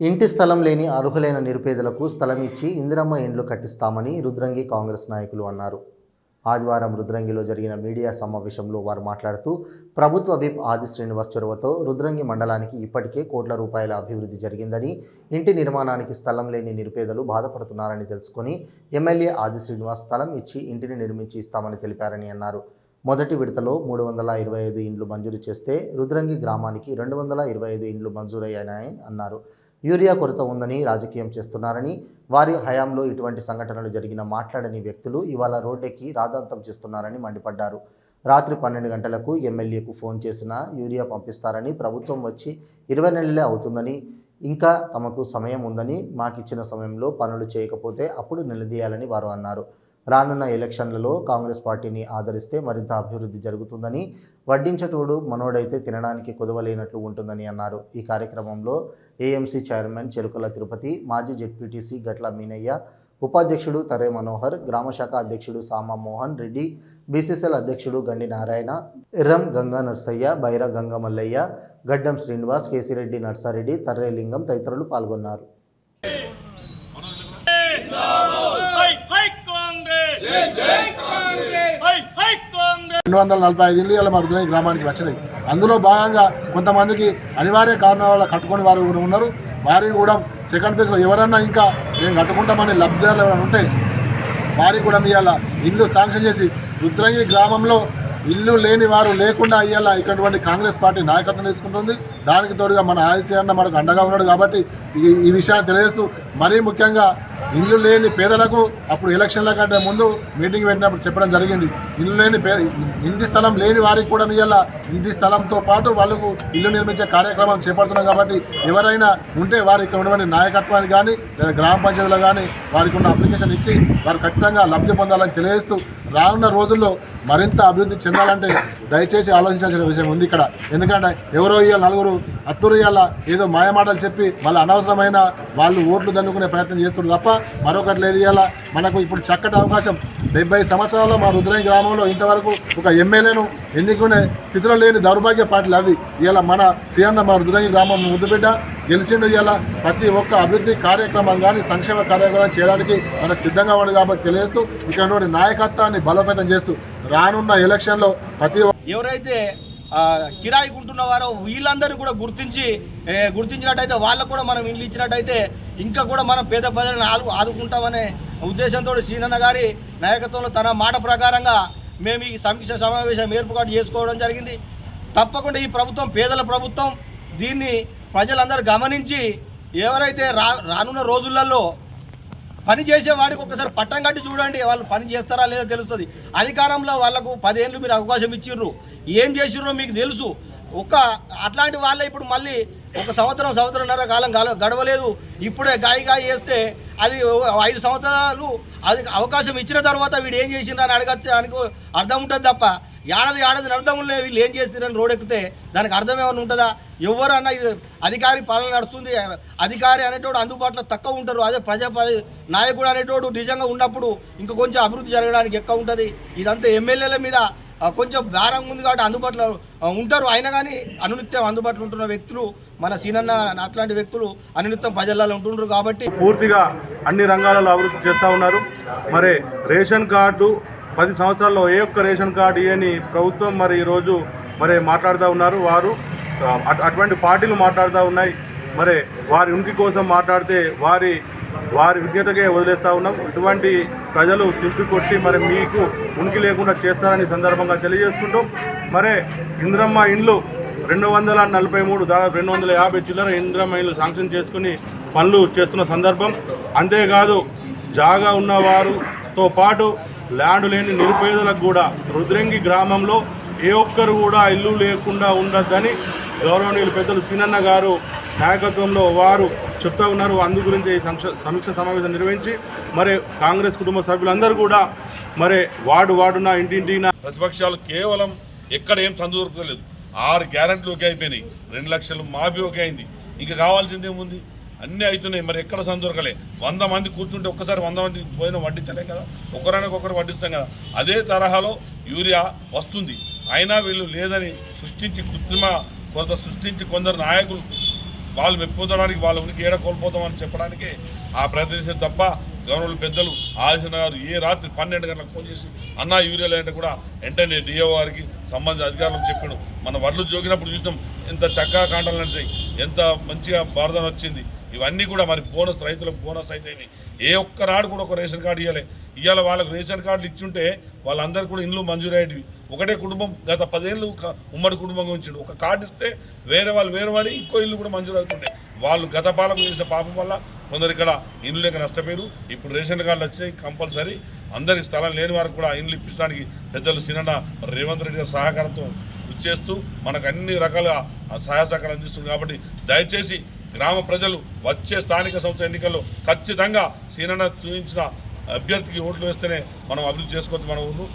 ఇంటి స్థలం లేని అర్హులైన నిరుపేదలకు స్థలం ఇచ్చి ఇందిరమ్మ ఇండ్లు కట్టిస్తామని రుద్రంగి కాంగ్రెస్ నాయకులు అన్నారు. ఆదివారం రుద్రంగిలో జరిగిన మీడియా సమావేశంలో వారు మాట్లాడుతూ ప్రభుత్వ విప్ ఆది శ్రీనివాస్ చొరవతో రుద్రంగి మండలానికి ఇప్పటికే కోట్ల రూపాయల అభివృద్ధి జరిగిందని ఇంటి నిర్మాణానికి స్థలం లేని నిరుపేదలు బాధపడుతున్నారని తెలుసుకుని ఎమ్మెల్యే ఆది శ్రీనివాస్ స్థలం ఇచ్చి ఇంటిని నిర్మించి ఇస్తామని తెలిపారని అన్నారు. మొదటి విడతలో మూడు వందల ఇరవై ఐదు ఇండ్లు మంజూరు చేస్తే రుద్రంగి గ్రామానికి రెండు వందల ఇరవై ఐదు ఇండ్లు మంజూరయ్యాయని అన్నారు. యూరియా కొరత ఉందని రాజకీయం చేస్తున్నారని వారి హయాంలో ఇటువంటి సంఘటనలు జరిగిన మాట్లాడని వ్యక్తులు ఇవాళ రోడ్డెక్కి రాదాంతం చేస్తున్నారని మండిపడ్డారు. రాత్రి పన్నెండు గంటలకు ఎమ్మెల్యేకు ఫోన్ చేసినా యూరియా పంపిస్తారని ప్రభుత్వం వచ్చి ఇరవై నెలలే అవుతుందని ఇంకా తమకు సమయం ఉందని మాకిచ్చిన సమయంలో పనులు చేయకపోతే అప్పుడు నిలదీయాలని వారు అన్నారు. రానున్న ఎలక్షన్లలో కాంగ్రెస్ పార్టీని ఆదరిస్తే మరింత అభివృద్ధి జరుగుతుందని వడ్డించటోడు మనోడైతే తినడానికి కుదవలేనట్లు ఉంటుందని అన్నారు. ఈ కార్యక్రమంలో ఏఎంసీ చైర్మన్ చెలుకల తిరుపతి మాజీ జెడ్పీటీసీ గట్ల మీనయ్య ఉపాధ్యక్షుడు తరే మనోహర్ గ్రామశాఖ అధ్యక్షుడు సామా మోహన్ రెడ్డి బీసీసీఎల్ అధ్యక్షుడు గండి నారాయణ ఎర్రం గంగా నర్సయ్య బైర గంగా మల్లయ్య గడ్డం శ్రీనివాస్ కేసిరెడ్డి నర్సారెడ్డి తర్రేలింగం తదితరులు పాల్గొన్నారు. రెండు వందల నలభై ఐదు ఇల్లు ఇలా మా గ్రామానికి వచ్చినాయి. అందులో భాగంగా కొంతమందికి అనివార్య కారణాల వల్ల కట్టుకొని వారు కూడా ఉన్నారు. వారికి కూడా సెకండ్ ఫేజ్లో ఎవరన్నా ఇంకా మేము కట్టుకుంటామని లబ్ధిదారులు ఎవరైనా ఉంటే వారికి కూడా ఇవాళ ఇల్లు శాంక్షన్ చేసి రుద్రంగి గ్రామంలో ఇల్లు లేని వారు లేకుండా అయ్యేలా ఇటువంటి కాంగ్రెస్ పార్టీ నాయకత్వం తీసుకుంటుంది. దానికి తోడుగా మన ఆదిత్య అన్న మనకు అండగా ఉన్నాడు కాబట్టి ఈ ఈ విషయాన్ని తెలియజేస్తూ మరీ ముఖ్యంగా ఇల్లు లేని పేదలకు అప్పుడు ఎలక్షన్ల కంటే ముందు మీటింగ్ పెట్టినప్పుడు చెప్పడం జరిగింది. ఇల్లు లేని పే ఇంటి స్థలం లేని వారికి కూడా ఇవాళ ఇంటి స్థలంతో పాటు వాళ్ళకు ఇల్లు నిర్మించే కార్యక్రమం చేపడుతున్నాం కాబట్టి ఎవరైనా ఉంటే వారి ఇక్కడ ఉన్నటువంటి నాయకత్వానికి కానీ లేదా గ్రామ పంచాయతీలో కానీ వారికి ఉన్న అప్లికేషన్ ఇచ్చి వారు ఖచ్చితంగా లబ్ధి పొందాలని తెలియజేస్తూ రానున్న రోజుల్లో మరింత అభివృద్ధి చెందాలంటే దయచేసి ఆలోచించాల్సిన విషయం ఉంది ఇక్కడ. ఎందుకంటే ఎవరో ఇవాళ నలుగురు అత్తూరు ఇవాళ ఏదో మాయమాటలు చెప్పి మళ్ళీ అనవసరమైన వాళ్ళు ఓట్లు దండుకునే ప్రయత్నం చేస్తున్నారు తప్ప మరొకటి లేదు ఇవాళ మనకు ఇప్పుడు చక్కటి అవకాశం. డెబ్బై సంవత్సరాల్లో మా రుద్రయ్య గ్రామంలో ఇంతవరకు ఒక ఎమ్మెల్యేను ఎందుకునే స్థితిలో లేని దౌర్భాగ్య పార్టీలు అవి. ఇలా మన సీఎన్న మన రుద్రయ్య గ్రామం ముద్దుబిడ్డ గెలిచిండు ఇలా ప్రతి ఒక్క అభివృద్ధి కార్యక్రమం కానీ సంక్షేమ కార్యక్రమం చేయడానికి మనకు సిద్ధంగా ఉండదు కాబట్టి తెలియజేస్తూ ఇక్కడ నాయకత్వాన్ని బలోపేతం చేస్తూ రానున్న ఎలక్షన్లో ప్రతి ఒక్క ఎవరైతే కిరాయి కిరాయికి ఉంటున్నవారో వీళ్ళందరూ కూడా గుర్తించి గుర్తించినట్టయితే వాళ్ళకు కూడా మనం ఇల్లు ఇచ్చినట్టయితే ఇంకా కూడా మనం పేద ప్రజలను ఆదు ఆదుకుంటామనే ఉద్దేశంతో సీనన్న గారి నాయకత్వంలో తన మాట ప్రకారంగా మేము ఈ సమీక్ష సమావేశం ఏర్పాటు చేసుకోవడం జరిగింది. తప్పకుండా ఈ ప్రభుత్వం పేదల ప్రభుత్వం దీన్ని ప్రజలందరూ గమనించి ఎవరైతే రా రానున్న రోజులలో పని చేసేవాడికి ఒకసారి పట్టం కట్టి చూడండి వాళ్ళు పని చేస్తారా లేదో తెలుస్తుంది. అధికారంలో వాళ్ళకు పదేళ్ళు మీరు అవకాశం ఇచ్చిర్రు. ఏం చేసిర్రో మీకు తెలుసు. ఒక అట్లాంటి వాళ్ళే ఇప్పుడు మళ్ళీ ఒక సంవత్సరం సంవత్సరంన్నర కాలం గల- గడవలేదు. ఇప్పుడే గాయి గాయి చేస్తే అది ఐదు సంవత్సరాలు అది అవకాశం ఇచ్చిన తర్వాత వీడు ఏం చేసిండ్రు అని అడగచ్చు అర్థం ఉంటుంది తప్ప ఏడాది ఏడాది లేదు వీళ్ళు ఏం చేస్తున్నారని రోడ్ ఎక్కితే దానికి అర్థం ఏమైనా ఉంటుందా? ఎవరన్నా ఇది అధికారి పాలన నడుస్తుంది అధికారి అనేటోడు అందుబాటులో తక్కువ ఉంటారు. అదే ప్రజా నాయకుడు అనేటోడు నిజంగా ఉన్నప్పుడు ఇంకా కొంచెం అభివృద్ధి జరగడానికి ఎక్కువ ఉంటుంది. ఇదంతా ఎమ్మెల్యేల మీద కొంచెం భారంగా ఉంది కాబట్టి అందుబాటులో ఉంటారు. అయినా కానీ అనునిత్యం అందుబాటులో ఉంటున్న వ్యక్తులు మన సీనన్న అట్లాంటి వ్యక్తులు అనునిత్యం ప్రజలలో ఉంటుండ్రు కాబట్టి పూర్తిగా అన్ని రంగాలలో అభివృద్ధి చేస్తూ ఉన్నారు. మరి రేషన్ కార్డు పది సంవత్సరాల్లో ఏ ఒక్క రేషన్ కార్డు ఇయని ప్రభుత్వం మరి ఈరోజు మరి మాట్లాడుతూ ఉన్నారు. వారు అటువంటి పార్టీలు మాట్లాడుతూ ఉన్నాయి. మరి వారి ఉనికి కోసం మాట్లాడితే వారి వారి విజ్ఞతకే వదిలేస్తూ ఉన్నాం. ఇటువంటి ప్రజలు తిప్పి కొట్టి మరి మీకు ఉనికి లేకుండా చేస్తారని సందర్భంగా తెలియజేసుకుంటూ మరి ఇంద్రమ్మ ఇండ్లు రెండు వందల నలభై మూడు దాదాపు రెండు వందల యాభై చిల్లర ఇంద్రమ్మ ఇండ్లు శాంక్షన్ చేసుకుని పనులు చేస్తున్న సందర్భం. అంతేకాదు జాగా ఉన్నవారుతో పాటు ల్యాండ్ లేని నిరుపేదలకు కూడా రుద్రంగి గ్రామంలో ఏ ఒక్కరు కూడా ఇల్లు లేకుండా ఉండద్దని గౌరవనీయులు పెద్దలు సీనన్న గారు నాయకత్వంలో వారు చెప్తా ఉన్నారు. అందు గురించి సంక్ష- సమీక్ష సమావేశం నిర్వహించి మరి కాంగ్రెస్ కుటుంబ సభ్యులందరూ కూడా మరి వార్డు వార్డున ఇంటింటిన ప్రతిపక్షాలు కేవలం ఎక్కడ ఏం సందర్భలేదు ఆరు గ్యారెంటీలు ఒకే అయిపోయినాయి. రెండు లక్షలు మాఫీ ఒకే అయింది. ఇంకా కావాల్సింది ఏముంది? అన్నీ అవుతున్నాయి మరి ఎక్కడ సందొరకలే వంద మంది కూర్చుంటే ఒక్కసారి వంద మంది పోయిన వడ్డించలే కదా? ఒకరానికి ఒకరు వడ్డిస్తాం కదా? అదే తరహాలో యూరియా వస్తుంది. అయినా వీళ్ళు లేదని సృష్టించి కృత్రిమ కొరత సృష్టించి కొందరు నాయకులు వాళ్ళు మెప్పించడానికి వాళ్ళ ఉనికి ఏడ కోల్పోతామని చెప్పడానికి ఆ ప్రయత్నించే తప్ప గవర్నమెంట్ పెద్దలు ఆదిత్య గారు ఏ రాత్రి పన్నెండు గంటలకు ఫోన్ చేసి అన్నా యూరియా లేదంటే కూడా వెంటనే డిఓ గారికి సంబంధించిన అధికారులకు చెప్పాడు. మన వడ్లు జోగినప్పుడు చూసినాం ఎంత చక్కగా కాంటాలు నడిచాయి ఎంత మంచిగా భారతం వచ్చింది. ఇవన్నీ కూడా మరి బోనస్ రైతులకు బోనస్ అయితే ఏ ఒక్కనాడు కూడా ఒక రేషన్ కార్డు ఇవ్వలే ఇవాళ వాళ్ళకి రేషన్ కార్డులు ఇచ్చుంటే వాళ్ళందరూ కూడా ఇండ్లు మంజూరయ్యేటివి. ఒకటే కుటుంబం గత పదేళ్ళు ఉమ్మడి కుటుంబంగా ఉంచిండు ఒక కార్డు ఇస్తే వేరే వాళ్ళు వేరే వాడి ఇంకో ఇల్లు కూడా మంజూరు అవుతుండే వాళ్ళు గత పాలన చేసిన పాపం వల్ల కొందరు ఇక్కడ ఇండ్లు లేక నష్టపోయారు ఇప్పుడు రేషన్ కార్డులు వచ్చాయి కంపల్సరీ. అందరికి స్థలం లేని వారికి కూడా ఇండ్లు ఇప్పించడానికి పెద్దలు సినన్న రేవంత్ రెడ్డి గారి సహకారంతో చేస్తూ మనకు అన్ని రకాల సహాయ సహకారం అందిస్తుంది కాబట్టి దయచేసి గ్రామ ప్రజలు వచ్చే స్థానిక సంస్థ ఎన్నికల్లో ఖచ్చితంగా సీనన్న చూపించిన అభ్యర్థికి ఓట్లు వేస్తేనే మనం అభివృద్ధి చేసుకోవచ్చు మన ఊరు